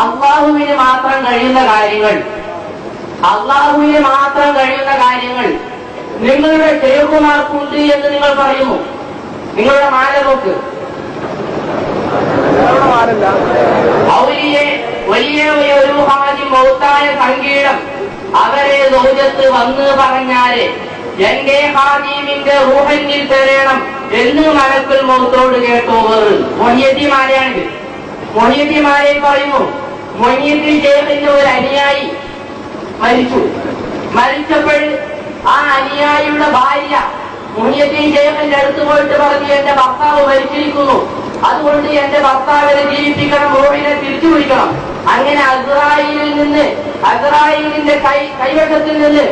അള്ളാഹുവിന് മാത്രം കഴിയുന്ന കാര്യങ്ങൾ. അള്ളാഹുവിന് മാത്രം കഴിയുന്ന കാര്യങ്ങൾ. നിങ്ങളുടെ ഷെയ്ഖുമാർക്കുണ്ട് എന്ന് നിങ്ങൾ പറയുന്നു നിങ്ങളുടെ മാല നോക്ക് അവരിയെ വലിയ ഒരു ഹാജി മൗത്തായ സംഗീതം അവരെ ലോകത്ത് വന്ന് പറഞ്ഞാൽ എന്റെ ഹാജീമിന്റെ റൂഹന്നിൽ തരണം എന്ന് മനസ്സിൽ മൗത്തോട് കേട്ടോവർ. മൊഹിയത്തിമാരെയാണിത് മൊഹിയത്തിമാരെ പറയുന്നു മൊഹിയത്തിൽ ഷേഖിന്റെ ഒരു അനുയായി മരിച്ചു. മരിച്ചപ്പോൾ ആ അനുയായിയുടെ ഭാര്യ മുനിയത്തിൻ ഷേഖിന്റെ അടുത്ത് പോയിട്ട് പറഞ്ഞു എന്റെ ഭർത്താവ് മരിച്ചിരിക്കുന്നു. അതുകൊണ്ട് എന്റെ ഭർത്താവിനെ ജീവിപ്പിക്കണം റോഹിനെ തിരിച്ചു വിളിക്കണം. അങ്ങനെ അസ്രായിലിൽ നിന്ന് അസ്രായിലിന്റെ കൈ കൈവശത്തിൽ നിന്ന്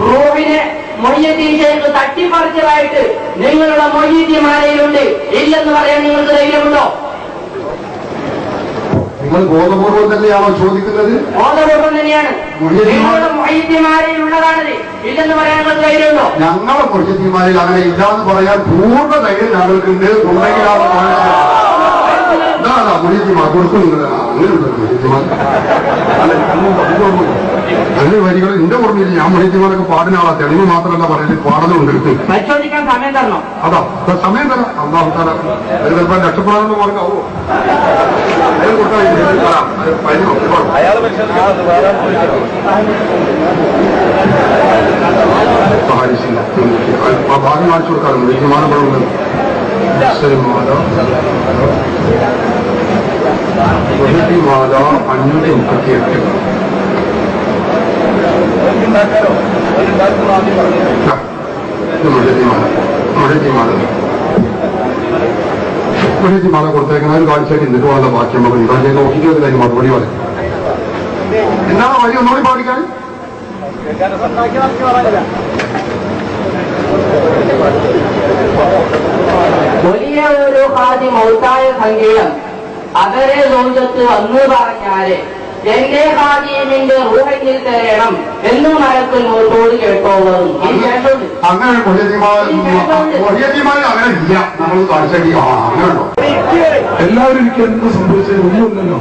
റോവിനെ മൊയ്യത്തീൻ ഷേഖ് തട്ടിപ്പറിച്ചതായിട്ട് നിങ്ങളുടെ മൊയ്യത്തിമാരയിലുണ്ട് ഇല്ലെന്ന് പറയാൻ നിങ്ങൾക്ക് ധൈര്യമുണ്ടോ? നിങ്ങൾ ബോധപൂർവം തന്നെയാണോ ചോദിക്കുന്നത്? ബോധപൂർവം തന്നെയാണ്. ഉള്ളതാണത് ഇല്ലെന്ന് ധൈര്യമുണ്ടോ? ഞങ്ങളെ മുഖ്യത്തിമാരിൽ അങ്ങനെ ഇല്ലാന്ന് പറയാൻ പൂർണ ധൈര്യം ഞങ്ങൾക്കുണ്ട്. ഉണ്ടെങ്കിലാണ് കാണിച്ചത് അങ്ങനെയുണ്ട് മുഖ്യത്തിമാർ അല്ല നല്ല വരികൾ എന്റെ ഓർമ്മയിൽ ഞാൻ മുഖ്യത്തിമാരൊക്കെ പാടുന്ന ആളാ തെളിവ് മാത്രമല്ല പറയുന്നത് പാടലുണ്ട്. അതാ സമയം തരാം. അള്ളാഹുത്താല അത് ചിലപ്പോൾ സഹായിച്ചില്ല ആ ഭാഗം കാണിച്ചു കൊടുക്കാറുണ്ട്. വിമാനപ്പെടുന്നത് മാല അഞ്ഞൂറ്റി മുപ്പത്തി എട്ട് മുഴത്തിമാല മുഴത്തിമാല മുഴത്തിമാല കൊടുത്തേക്കുന്ന ഒരു കാഴ്ചയ്ക്ക് എന്നിട്ട് വളരെ ബാക്കി നമുക്ക് ഇതാ. നോക്കിയിട്ട് അതിന് മറുപടി പറയും. എന്താണ് വഴി ഒന്നുകൂടി പാടിക്കാൻ? വലിയ ഒരു ഹാജി മൗത്തായ സംഗീതം. അവരെ ലോകത്ത് വന്ന് പറഞ്ഞാൽ എന്റെ ഹാജീമിന്റെ റൂഹയിൽ തരണം എന്നും മരത്തിൽ നോട്ടോട് കേട്ടോളും. അങ്ങനെ അങ്ങനെ ഇല്ല. നമ്മൾ അങ്ങനെ എല്ലാവരും എനിക്ക് എന്ത് സംഭവിച്ചത് ഒന്നുമില്ലല്ലോ.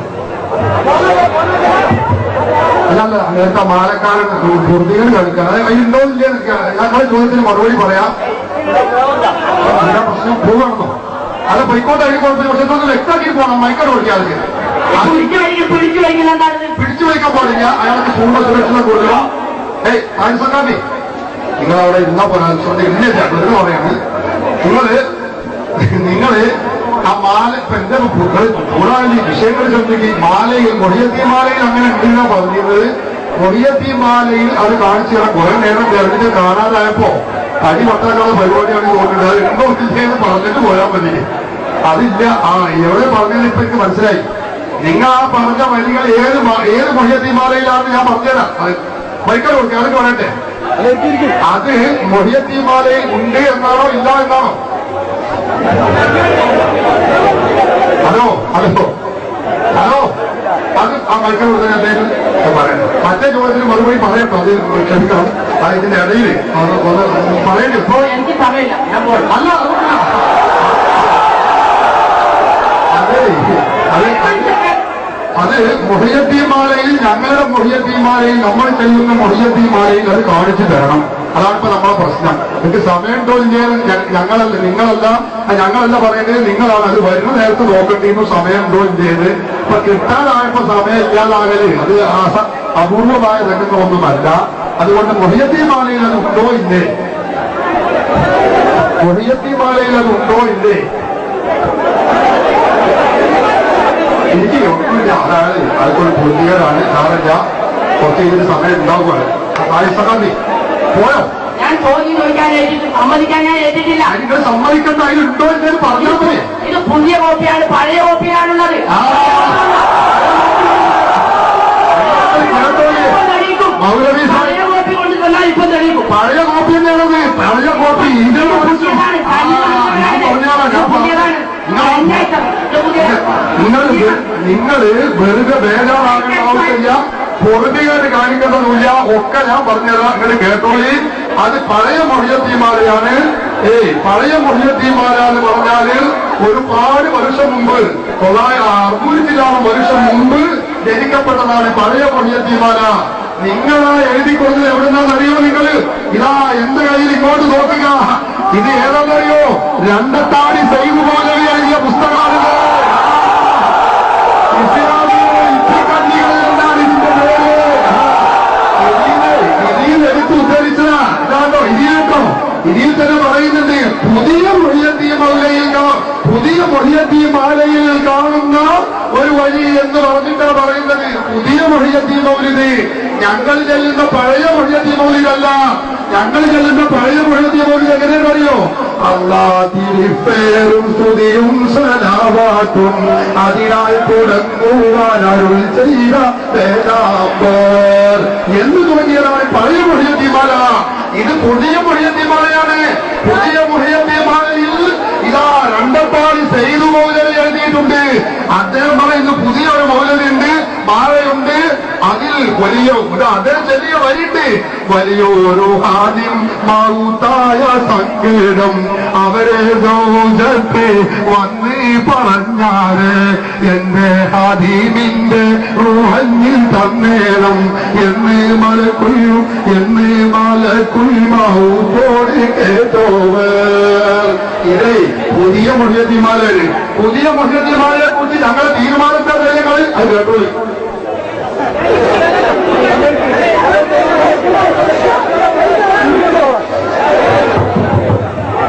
അല്ലല്ല നേരത്തെ മാലക്കാരൻ പൂർത്തികൾ കളിക്കാൻ. അതിലുണ്ടോ ഇല്ല ഞങ്ങളുടെ ചോദ്യത്തിന് മറുപടി പറയാം. പ്രശ്നം പോകണമെന്നോ അല്ല പൊയ്ക്കോട്ടെ അതിന് കുഴപ്പമില്ല പക്ഷെ വ്യക്തമാക്കി പോകണം മൈക്കോട് കൊടുക്കാതെ അത് പിടിച്ചു വയ്ക്കാൻ പാടില്ല. അയാൾക്ക് പൂർണ സുരക്ഷ കൊടുക്കുക ഏയ് ആൻസക്കാമി നിങ്ങൾ അവിടെ ഇരുന്നാ പോലെ ഇന്നില്ല വെറുതെ പറയാണ്. നിങ്ങൾ നിങ്ങൾ ആ മാല ഇപ്പൊ എന്റെ കൂടാതെ വിഷയങ്ങൾ ശ്രദ്ധിക്കുക മാലയിൽ കൊടിയത്തി മാലയിൽ അങ്ങനെ ഉണ്ടെന്നാ പറഞ്ഞത് കൊടിയത്തി മാലയിൽ അത് കാണിച്ചു തരാം കുറെ നേരം തെരഞ്ഞെടുപ്പ് കാണാതായപ്പോ തടി വട്ടാക്കാനുള്ള പരിപാടിയാണ് തോന്നുന്നത്. അത് എന്തോ ഇല്ലെന്ന് പറഞ്ഞിട്ട് പോയാൽ മതി അതില്ല. ആ എവിടെ പറഞ്ഞത് ഇപ്പൊ എനിക്ക് മനസ്സിലായി. നിങ്ങൾ ആ പറഞ്ഞ വരികൾ ഏത് ഏത് മൊഹിയത്തിമാലയിലാണെന്ന് ഞാൻ പറഞ്ഞുതരാം. മൈക്കൽ കൊടുക്കുക അതൊക്കെ പറയട്ടെ? അത് മൊഹിയത്തിമാലയിൽ ഉണ്ട് എന്നാണോ ഇല്ല എന്നാണോ? Hello hello hello. അത് ആ മൈക്കൽ കൊടുക്കാൻ അദ്ദേഹം പറയാം മറ്റേ ചോദ്യത്തിന് മറുപടി പറയട്ടോ അത് ക്ഷമിക്കണം. അതിന്റെ ഇതിന്റെ ഇടയിൽ പറയണ്ടോ അല്ല അത് അത് ഞങ്ങളുടെ മൊഹിയത്തിമാലയിൽ നമ്മൾ ചെയ്യുന്ന മൊഹിയത്തിമാലയിൽ അത് കാണിച്ചു തരണം. അതാണ് ഇപ്പൊ നമ്മളെ പ്രശ്നം. നിങ്ങൾക്ക് സമയം ഞാൻ ഞങ്ങളല്ല നിങ്ങളല്ല ഞങ്ങളല്ല പറയേണ്ടത് നിങ്ങളാണ്. അത് വരുന്ന നേരത്തെ സമയം തോന്നി ചെയ്ത് ഇപ്പൊ കിട്ടാതായപ്പോ സമയം ഇല്ലാതാകൽ അത് അപൂർവമായ രംഗങ്ങളൊന്നുമല്ല. അതുകൊണ്ട് മൊഹിയത്തിമാലയിൽ അത് ഉണ്ടോ ഇല്ലേ? മൊഹിയത്തിമാലയിൽ അത് ഉണ്ടോ ഇല്ലേ? എനിക്ക് ഒന്നുമില്ല അതായത് അതൊരു പുതിയതാണ് ഞാനല്ല. കുറച്ച് ഇതിന് സമയം ഉണ്ടാവുകയാണ്. ആയിസകാന്തി പോയോ? ഞാൻ ചോദ്യം സമ്മതിക്കാൻ ഞാൻ ഏറ്റിട്ടില്ല. നിങ്ങൾ സമ്മതിക്കേണ്ട അതിലുണ്ടോ എന്ന് പറഞ്ഞാൽ മതി ഇത് പുതിയ കോപ്പിയാണ് പഴയ കോപ്പിയാണുള്ളത്. മൗലവി പഴയ കോപ്പി കൊണ്ട് തന്നാൽ ഇപ്പൊ തെളിയിക്കും. പഴയ കോപ്പി തന്നെയാണത്. പഴയ കോപ്പി ഇതിനെ കുറിച്ച് പുതിയതാണ്. നിങ്ങൾ. നിങ്ങൾ വെറുതെ ബേജാറാകേണ്ട ആവശ്യമില്ല പൊറുതികേട് കാണിക്കേണ്ടതില്ല ഒക്കെ ഞാൻ പറഞ്ഞുതരാം. നിങ്ങൾ കേട്ടോളി. അത് പഴയ മൊഴിയത്തിമാരെയാണ്. ഏ പഴയ മൊഴിയത്തിമാരാന്ന് പറഞ്ഞാൽ ഒരുപാട് വർഷം മുമ്പ് തൊള്ളായിരം അറുന്നൂറ്റിലാണ് വർഷം മുമ്പ് ജനിക്കപ്പെട്ടതാണ് പഴയ മൊഴിയത്തിമാര. നിങ്ങളാ എഴുതി കൊടുത്തത് എവിടുന്നാന്നറിയോ നിങ്ങൾ? ഇതാ എന്റെ കയ്യിൽ ഇങ്ങോട്ട് നോക്കുക. ഇത് ഏതാണെന്നറിയോ രണ്ടത്താടി സൈബ് മൗലവി പുതിയ മൊഴിയത്തിയ മാലയിൽ കാണുന്ന ഒരു വഴി എന്ന് പറഞ്ഞിട്ടാ പറയുന്നത്. പുതിയ മൊഴിയത്തിയ മൗലിത് ഞങ്ങൾ ചെല്ലുന്ന പഴയ മൊഴിയത്തിയ മൗലിതല്ല ഞങ്ങൾ ചെല്ലുന്ന പഴയ മൊഴിയത്തിയ മൗലിത് എങ്ങനെയാണ് അറിയോ? അള്ളാതിരിപ്പേരും സ്തുതിയും സലാവാത്തും അതിനാൽ തുടങ്ങുവാൻ അരുൾ ചെയ്ത എന്ന് തുടങ്ങിയതാണ് പഴയ മൊഴിയത്തിമാല ഇത് പുതിയ മൊഴിയത്തിമാലയാണ് പുതിയ മൊഴിയത്തിമാലയിൽ ഇതാ രണ്ടപ്പാടി സെയ്തു മൗലവി എഴുതിയിട്ടുണ്ട്. അദ്ദേഹം പറയുന്നു പുതിയ ഒരു മൗലവിയുണ്ട് മാലയുണ്ട് അതിൽ വലിയ അദ്ദേഹം ചെറിയ വരിണ്ട് വലിയൊരു ആദ്യം മൗത്തായ സങ്കേതം അവരെ സൗജത്ത് വന്ന് പറഞ്ഞാൽ എന്റെ ഹദീമിന്റെ റൂഹഞ്ഞിൽ തന്നേണം. എന്ന് മലക്കുയും എന്ന് മലക്കുയിമാവോട് കേട്ടോവർ. ഇതേ പുതിയ മുഹ്യത്തിമാലര് പുതിയ മുഹ്യത്തിമാലയെ കുറിച്ച് ഞങ്ങൾ തീരുമാനിച്ച കാര്യങ്ങൾ അത് കേട്ടോളി.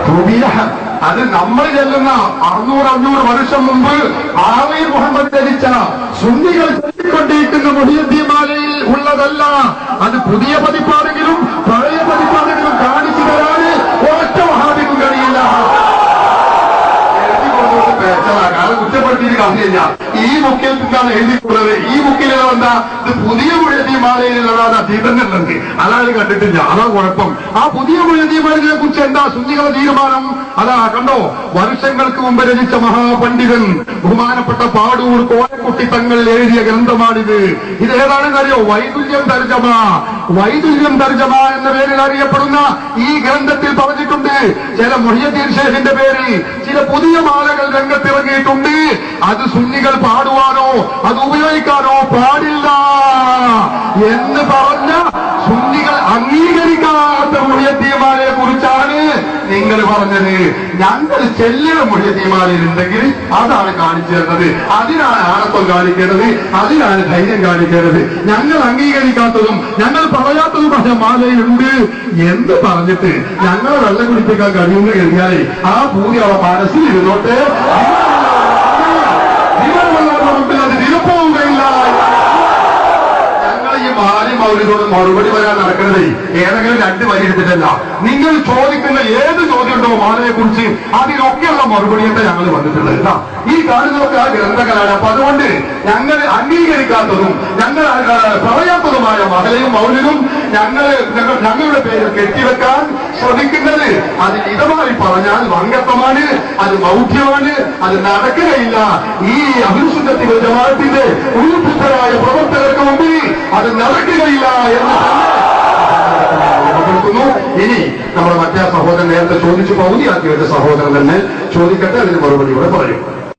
പുതിയ അത് നമ്മൾ ചെല്ലുന്ന അറുന്നൂറ് അഞ്ഞൂറ് വർഷം മുമ്പ് ആമീർ മുഹമ്മദ് ധരിച്ച സുന്നികൾ ചൊല്ലിക്കൊണ്ടിരിക്കുന്ന മുഹിയദ്ദീമാലയിൽ ഉള്ളതല്ല. അത് പുതിയ പതിപ്പാണെങ്കിലും കാരണം കുറ്റപ്പെടുത്തിയിട്ട് കാര്യമില്ല ഈ ബുക്കിൽ നിന്നാണ് എഴുതിയിട്ടുള്ളത് ഈ ബുക്കിലുള്ള എന്താ ഇത് പുതിയ മുഴത്തിമാലയിലുള്ളതാണ് അതീതങ്ങളുണ്ട് അതാണ് കണ്ടിട്ടില്ല. അതാ കുഴപ്പം. ആ പുതിയ മുഴത്തിമാലിനെ കുറിച്ച് എന്താ സുന്നികളുടെ തീരുമാനം? അതാ കണ്ടോ? വർഷങ്ങൾക്ക് മുമ്പ് രചിച്ച മഹാപണ്ഡിതൻ ബഹുമാനപ്പെട്ട പാടൂർ കോലക്കുട്ടി തങ്ങൾ എഴുതിയ ഗ്രന്ഥമാണിത്. ഇത് ഏതാണെന്ന് അറിയോ വൈദുല്യം തർജമ വൈദുല്യം തർജമ എന്ന പേരിൽ അറിയപ്പെടുന്ന ഈ ഗ്രന്ഥത്തിൽ ചില മൊഹിയദ്ദീൻ ഷേഖിന്റെ പേരിൽ ചില പുതിയ മാലകൾ രംഗത്തിറങ്ങിയിട്ടുണ്ട്. അത് സുന്നികൾ പാടുവാനോ അത് ഉപയോഗിക്കാനോ പാടില്ല എന്ന് പറഞ്ഞ നിങ്ങൾ പറഞ്ഞത് ഞങ്ങൾ ചെല്ലിയ മൊഴിയത്തിയമാലയിൽ ഉണ്ടെങ്കിൽ അതാണ് കാണിച്ചു തരുന്നത്. അതിനാണ് ആണത്വം കാണിക്കേണ്ടത്. അതിനാണ് ധൈര്യം കാണിക്കേണ്ടത്. ഞങ്ങൾ അംഗീകരിക്കാത്തതും ഞങ്ങൾ പറയാത്തതുമായ മാലയിലുണ്ട്. എന്ന് പറഞ്ഞിട്ട് ഞങ്ങളെ വെള്ളം കുടിപ്പിക്കാൻ കഴിയുമെന്ന് കരുതിയാലേ ആ ഭൂമി അവ മനസ്സിൽ ഇരുന്നോട്ടെ ഇവരുടെ മുമ്പിൽ അത് വിലപ്പോവുകയില്ല ഞങ്ങൾ ഈ മാലി മൗലിനോട് മറുപടി വരാൻ നടക്കുന്നത് ഏതെങ്കിലും രണ്ട് വരി എടുത്തിട്ടല്ല. നിങ്ങൾ ചോദിക്കുന്ന ഏത് ചോദ്യം ഉണ്ടോ മാലയെ കുറിച്ച് അതിനൊക്കെയുള്ള മറുപടിയൊക്കെ ഞങ്ങൾ വന്നിട്ടുള്ളത്. ഈ കാണുന്നതൊക്കെ ആ ഗ്രന്ഥങ്ങളാണ് അപ്പൊ അതുകൊണ്ട് ഞങ്ങൾ അംഗീകരിക്കാത്തതും ഞങ്ങൾ പറയാത്തതുമായ മകളെയും മൗലിനും ഞങ്ങൾ ഞങ്ങളുടെ പേര് കെട്ടിവെക്കാൻ ശ്രമിക്കുന്നത് അത് ഇതമായി പറഞ്ഞാൽ വങ്കത്വമാണ് അത് മൗഢ്യമാണ് അത് നടക്കുകയില്ല. ഈ അഭിശുദ്ധത്തിൽ ജമാത്തിന്റെ ഉൾബുദ്ധരായ പ്രവർത്തകർക്ക് മുമ്പിൽ അത് നടക്കുകയില്ല എന്ന്. ഇനി നമ്മുടെ മറ്റേ സഹോദരൻ നേരത്തെ ചോദിച്ചു പൗതിയാക്കിയ ഒരു സഹോദരൻ തന്നെ ചോദിക്കട്ടെ അതിന് മറുപടി കൂടെ പറയും